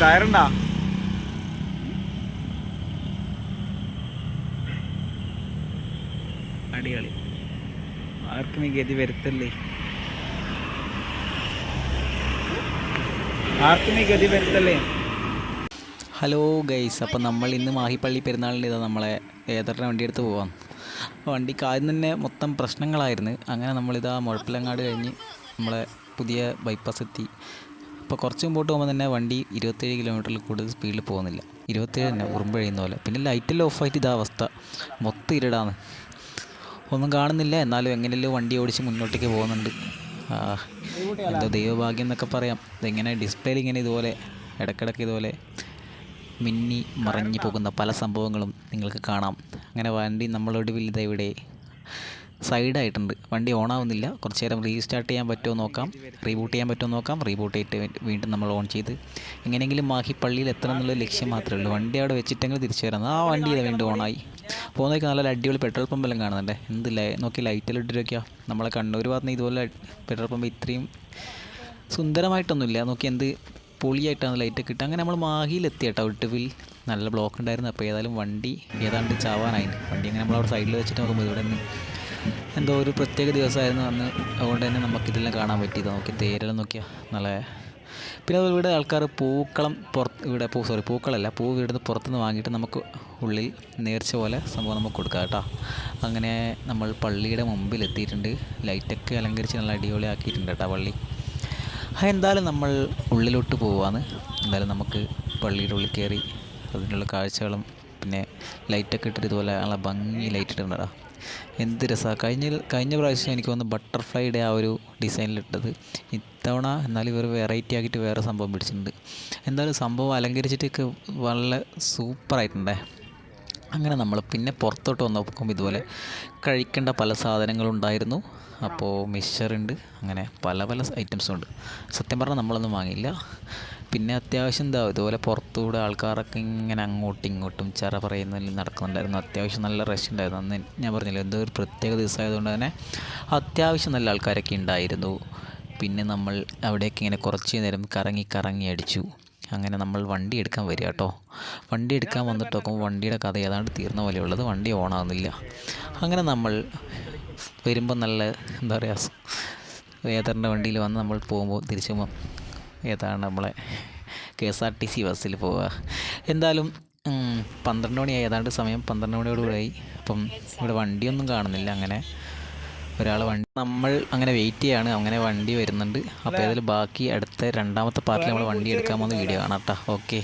കയറണ്ട. അടികളി ആർക്കും ഈ ഗതി വരുത്തല്ലേ? ആർക്കും ഈ ഗതി വരുത്തല്ലേ? ഹലോ ഗൈസ് അപ്പം നമ്മൾ ഇന്ന് മാഹിപ്പള്ളി പെരുന്നാളിന്റെ ഇതാ നമ്മളെ ഏതറിന്റെ വണ്ടി എടുത്ത് പോവാം. വണ്ടി ആദ്യം തന്നെ മൊത്തം പ്രശ്നങ്ങളായിരുന്നു. അങ്ങനെ നമ്മളിതാ മുഴപ്പിലങ്ങാട് കഴിഞ്ഞ് നമ്മളെ പുതിയ ബൈപ്പാസ് എത്തി. അപ്പോൾ കുറച്ച് മുമ്പോട്ട് പോകുമ്പോൾ തന്നെ വണ്ടി ഇരുപത്തേഴ് കിലോമീറ്ററിൽ കൂടുതൽ സ്പീഡിൽ പോകുന്നില്ല. ഇരുപത്തേഴ് തന്നെ ഉറുമ്പഴിയുന്ന പോലെ. പിന്നെ ലൈറ്റെല്ലാം ഓഫായിട്ട് ഇതാ അവസ്ഥ. മൊത്തം ഇരുടാണ്. ഒന്നും കാണുന്നില്ല. എന്നാലും എങ്ങനെയല്ലോ വണ്ടി ഓടിച്ച് മുന്നോട്ടേക്ക് പോകുന്നുണ്ട്. എന്തോ ദൈവഭാഗ്യം എന്നൊക്കെ പറയാം. ഇതെങ്ങനെ ഡിസ്പ്ലേയിൽ ഇങ്ങനെ ഇതുപോലെ ഇടയ്ക്കിടയ്ക്ക് ഇതുപോലെ മിന്നി മറഞ്ഞു പോകുന്ന പല സംഭവങ്ങളും നിങ്ങൾക്ക് കാണാം. അങ്ങനെ വണ്ടി നമ്മളൊടുവിൽ ഇതാ ഇവിടെ സൈഡായിട്ടുണ്ട്. വണ്ടി ഓൺ ആവുന്നില്ല കുറച്ച് നേരം റീസ്റ്റാർട്ട് ചെയ്യാൻ പറ്റുമോ നോക്കാം. റീബൂട്ട് ചെയ്യാൻ പറ്റുമോ നോക്കാം. റീബൂട്ട് ചെയ്തിട്ട് വീണ്ടും നമ്മൾ ഓൺ ചെയ്ത്. എങ്ങനെയെങ്കിലും മാഹി പള്ളിയിൽ എത്തണം എന്നുള്ള ലക്ഷ്യം മാത്രമേ ഉള്ളൂ. വണ്ടി അവിടെ വെച്ചിട്ടെങ്കിൽ തിരിച്ചു വരാം ആ വണ്ടി ഇത് വീണ്ടും ഓണായി. പോകുന്നതൊക്കെ നല്ല അടിപൊളി പെട്രോൾ പമ്പെല്ലാം കാണുന്നുണ്ട്. എന്ത് ലൈ നോക്കി ലൈറ്റെല്ലാം ഇട്ടിട്ടൊക്കെയാ നമ്മളെ കണ്ണൂർ ഭാഗത്ത് ഇതുപോലെ പെട്രോൾ പമ്പ് ഇത്രയും സുന്ദരമായിട്ടൊന്നുമില്ല. നോക്കി എന്ത് പൊളിയായിട്ടാണ് ലൈറ്റൊക്കെ ഇട്ട്. അങ്ങനെ നമ്മൾ മാഹിയിലെത്തി കേട്ടോ. ഒട്ടുവിൽ നല്ല ബ്ലോക്ക് ഉണ്ടായിരുന്നു. അപ്പോൾ ഏതായാലും വണ്ടി ഏതാണ്ട് ചാവാനായി. വണ്ടി അങ്ങനെ നമ്മൾ അവിടെ സൈഡിൽ വെച്ചിട്ട് നോക്കുമ്പോൾ ഇവിടെ നിന്ന് എന്തോ ഒരു പ്രത്യേക ദിവസമായിരുന്നു അന്ന്. അതുകൊണ്ട് തന്നെ നമുക്കിതെല്ലാം കാണാൻ പറ്റിയത് നോക്കി തേരെല്ലാം നോക്കിയാൽ നല്ല പിന്നെ ഇവിടെ ആൾക്കാർ പൂക്കളം പുറത്ത് ഇവിടെ പൂ സോറി പൂക്കളല്ല പൂ ഇവിടുന്ന് പുറത്തുനിന്ന് വാങ്ങിയിട്ട് നമുക്ക് ഉള്ളിൽ നേർച്ച പോലെ സംഭവം നമുക്ക് കൊടുക്കാം കേട്ടോ. അങ്ങനെ നമ്മൾ പള്ളിയുടെ മുമ്പിൽ എത്തിയിട്ടുണ്ട്. ലൈറ്റൊക്കെ അലങ്കരിച്ച് നല്ല അടിപൊളി ആക്കിയിട്ടുണ്ട് കേട്ടോ പള്ളി. എന്തായാലും നമ്മൾ ഉള്ളിലോട്ട് പോവാണ്. എന്തായാലും നമുക്ക് പള്ളിയുടെ ഉള്ളിൽ കയറി അതിനുള്ള കാഴ്ചകളും പിന്നെ ലൈറ്റൊക്കെ ഇട്ടിട്ട് ഇതുപോലെ നല്ല ഭംഗി ലൈറ്റ് ഇട്ടിട്ടുണ്ടടാ എന്ത് രസമാണ് കഴിഞ്ഞ കഴിഞ്ഞ പ്രാവശ്യം എനിക്ക് തോന്നുന്നു ബട്ടർഫ്ലൈയുടെ ആ ഒരു ഡിസൈനിലിട്ടത്. ഇത്തവണ എന്നാലും ഇവർ വെറൈറ്റി ആക്കിയിട്ട് വേറെ സംഭവം പിടിച്ചിട്ടുണ്ട്. എന്തായാലും സംഭവം അലങ്കരിച്ചിട്ടൊക്കെ വളരെ സൂപ്പറായിട്ടുണ്ടേ അങ്ങനെ നമ്മൾ പിന്നെ പുറത്തോട്ട് വന്ന് നോക്കുമ്പോൾ ഇതുപോലെ കഴിക്കേണ്ട പല സാധനങ്ങളുണ്ടായിരുന്നു. അപ്പോൾ മിക്സറുണ്ട് അങ്ങനെ പല പല ഐറ്റംസും ഉണ്ട്. സത്യം പറഞ്ഞാൽ നമ്മളൊന്നും വാങ്ങിയില്ല. പിന്നെ അത്യാവശ്യം എന്താ ഇതുപോലെ പുറത്തുകൂടെ ആൾക്കാരൊക്കെ ഇങ്ങനെ അങ്ങോട്ടും ഇങ്ങോട്ടും ചെറ പറയുന്നതിൽ നടക്കുന്നുണ്ടായിരുന്നു. അത്യാവശ്യം നല്ല റഷ് ഉണ്ടായിരുന്നു. അന്ന് ഞാൻ പറഞ്ഞില്ല എന്തോ ഒരു പ്രത്യേക ദിവസമായതുകൊണ്ട് തന്നെ അത്യാവശ്യം നല്ല ആൾക്കാരൊക്കെ ഉണ്ടായിരുന്നു. പിന്നെ നമ്മൾ അവിടേക്ക് ഇങ്ങനെ കുറച്ച് നേരം കറങ്ങി കറങ്ങി അടിച്ചു. അങ്ങനെ നമ്മൾ വണ്ടി എടുക്കാൻ വരിക കേട്ടോ. വണ്ടി എടുക്കാൻ വന്നിട്ട് നോക്കുമ്പോൾ വണ്ടിയുടെ കഥ ഏതാണ്ട് തീർന്ന പോലെയുള്ളത് വണ്ടി ഓണാകുന്നില്ല അങ്ങനെ നമ്മൾ വരുമ്പോൾ നല്ല എന്താ പറയുക ഏതറിന്റെ വണ്ടിയിൽ വന്ന് നമ്മൾ പോകുമ്പോൾ തിരിച്ചു ഏതാണ് നമ്മളെ K S R T C ബസ്സിൽ പോവുക. എന്തായാലും പന്ത്രണ്ട് മണിയായി ഏതാണ്ട് സമയം പന്ത്രണ്ട് മണിയോടുകൂടി ആയി. അപ്പം ഇവിടെ വണ്ടിയൊന്നും കാണുന്നില്ല അങ്ങനെ. ഒരാൾ വണ്ടി നമ്മൾ അങ്ങനെ വെയിറ്റ് ചെയ്യാണ്. അങ്ങനെ വണ്ടി വരുന്നുണ്ട്. അപ്പോൾ ഇതിൽ ബാക്കി അടുത്ത രണ്ടാമത്തെ പാർട്ടിൽ നമ്മൾ വണ്ടി എടുക്കാൻ പോകുന്ന വീഡിയോ കാണാം കേട്ടോ ഓക്കെ